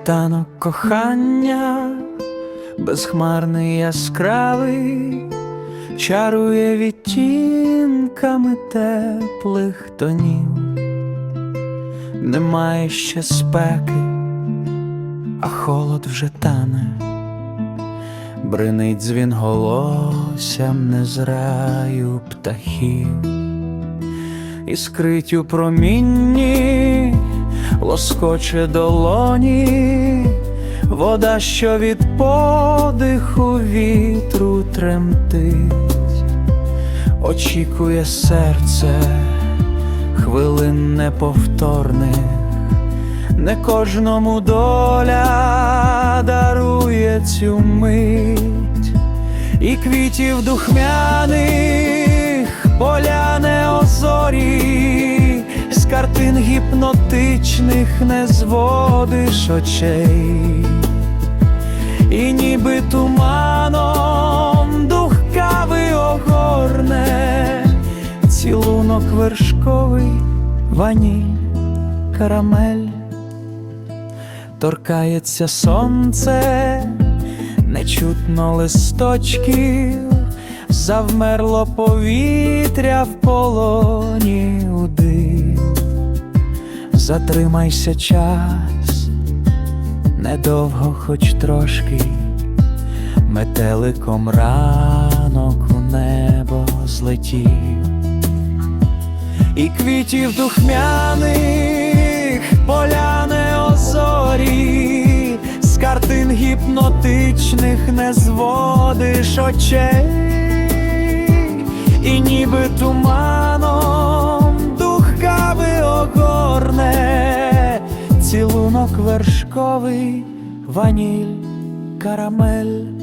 Світанок кохання, безхмарний яскравий, чарує відтінками теплих тонів, немає ще спеки, а холод вже тане, бринить дзвін голосям незраю птахів, іскрить у промінні, лоскоче долоні, вода, що від подиху вітру тремтить, очікує серце хвилин неповторних, не кожному доля дарує цю мить, і квітів духмяних поля картин гіпнотичних не зводиш очей, і ніби туманом дух кави огорне, цілунок вершковий, ваніль, карамель, торкається сонце, нечутно листочків, завмерло повітря в полоні. Затримайся час, недовго, хоч трошки, метеликом ранок у небо злетів, і квітів духмяних поля неозорі, з картин гіпнотичних не зводиш очей, і ніби туманом вершковий, ваніль, карамель.